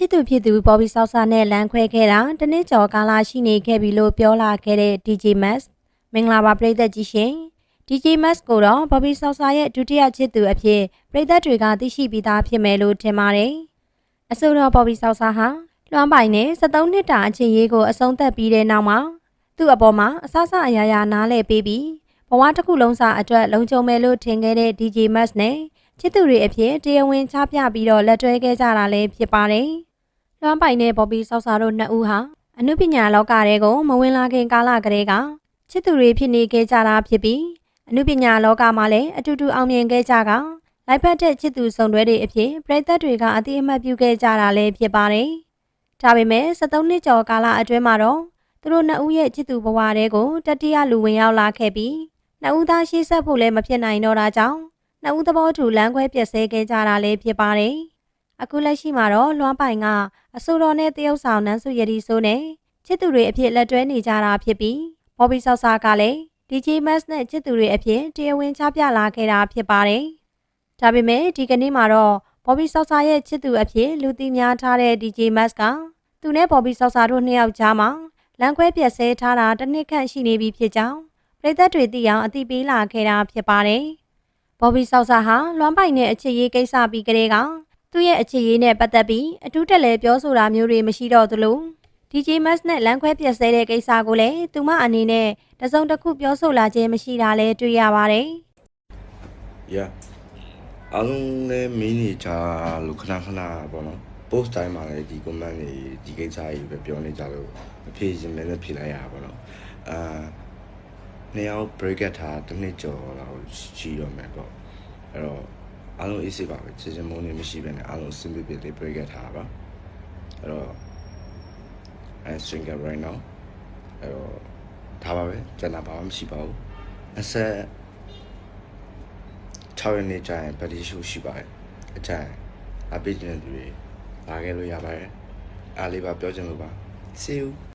ချစ်သူဖြစ်သူဘော်ဘီဆောက်ဆာနဲ့လမ်းခွဲခဲ့တာတနစ်ကျော်ကာလရှိနေခဲ့ပြီလို့ပြောလာခဲ့တဲ့ DJ Max မင်္ဂလာပါပရိသတ်ကြီးရှင် DJ Max ကိုတော့ဘော်ဘီဆောက်ဆာရဲ့ဒုတိယချစ်သူအဖြစ်ပရိသတ်တွေကသိရှိပြီးသားဖြစ်မယ်လို့ထင်ပါတယ်အဆိုတော်ဘော်ဘီဆောက်ဆာဟာလွှမ်းပိုင်နဲ့73နှစ်တာအချိန်ရေးကိုအဆုံးသတ်ပြီးတဲ့နောက်မှာသူ့အပေါ်မှာအဆအဆအရာရာနားလဲပေးပြီးဘဝတစ်ခုလုံးစာအတွက်လုံခြုံမယ်လို့ထင်ခဲ့တဲ့ DJ Max နဲ့ချစ်သူတွေအဖြစ်တရားဝင်ချပြပြီးတော့လက်တွဲခဲ့ကြတာလည်းဖြစ်ပါတယ်။ လွှမ်းပိုင်တဲ့ဘော်ဘီဆောက်စာတို့နှစ်ဦးဟာအနုပညာလောကတဲကိုမဝင်လာခင်ကာလကတည်းကချစ်သူတွေဖြစ်နေခဲ့ကြတာဖြစ်ပြီးအနုပညာလောကမှာလည်းအတူတူအောင်မြင်ခဲ့ကြကလိုက်ပတ်တဲ့ချစ်သူဆောင်တွဲတွေအဖြစ်ပရိသတ်တွေကအတိအမှတ်ပြုခဲ့ကြတာလည်းဖြစ်ပါတယ်။ဒါပေမဲ့73နှစ်ကျော်ကာလအတွင်းမှာတော့သူတို့နှစ်ဦးရဲ့ချစ်သူဘဝတဲကိုတတိယလူဝင်ရောက်လာခဲ့ပြီးနှစ်ဦးသားရှေ့ဆက်ဖို့လည်းမဖြစ်နိုင်တော့တာကြောင့်နှစ်ဦးသဘောတူလမ်းခွဲပြက်ဆဲခဲ့ကြတာလည်းဖြစ်ပါတယ်။ အခုလက်ရှိမှာတော့လွှမ်းပိုင်ကအဆိုတော်နဲ့တရုတ်ဆောင်နန်းစုရည်ဒီဆိုနဲ့ချစ်သူတွေအဖြစ်လက်တွဲနေကြတာဖြစ်ပြီးဘော်ဘီဆော့ဆာကလည်း DJ Max နဲ့ချစ်သူတွေအဖြစ်တရားဝင်ချပြလာခဲ့တာဖြစ်ပါတယ်။ဒါပေမဲ့ဒီကနေ့မှာတော့ဘော်ဘီဆော့ဆာရဲ့ချစ်သူအဖြစ်လူသိများထားတဲ့ DJ Max ကသူနဲ့ဘော်ဘီဆော့ဆာတို့နှစ်ယောက်ကြားမှာလမ်းခွဲပြက်ဆဲထားတာတစ်နှစ်ခန့်ရှိနေပြီဖြစ်ကြောင်းပြည်သက်တွေသိအောင်အသိပေးလာခဲ့တာဖြစ်ပါတယ်။ဘော်ဘီဆောက်ဆာဟာလွမ်းပိုင်တဲ့အချစ်ရေးကိစ္စပြီးကလေးက သူ့ရဲ့အချစ်ရေးနဲ့ပတ်သက်ပြီးအထူးတက်လဲပြောဆိုတာမျိုးတွေမရှိတော့သလို DJ Max နဲ့လမ်းခွဲပြက်ဆဲတဲ့ကိစ္စကိုလည်းသူမအနေနဲ့တစုံတစ်ခုပြောဆိုလာခြင်းမရှိတာလည်းတွေ့ရပါတယ် Yeah အားလုံးလည်းမင်းနေကြလို့ခဏခဏပေါ့နော် post တိုင်းမှာလည်းဒီ comment တွေဒီကိစ္စတွေပဲပြောနေကြလို့မဖြေရင်လည်းဖြေလိုက်ရတာပေါ့နော်အာနှစ်ယောက် break ထားတစ်နှစ်ကျော်တော့ရှိတော့မယ်ပေါ့အဲ့တော့ အားလုံး easy ပါပဲချစ်ချင်မုန်းနေမရှိဘဲနဲ့အားလုံး simple ပြလေး break ထားပါအဲ့တော့ I single right now အဲ့တော့ဒါပါပဲကျန်တာဘာမှမရှိပါဘူးအဆက်6ရက်နေ့ကျရင်ဗတိရှုရှိပါတယ်အကြိုင်အပိကျင်တဲ့သူတွေလာခဲ့လို့ရပါတယ်အားလေးပါပြောချင်လို့ပါ see you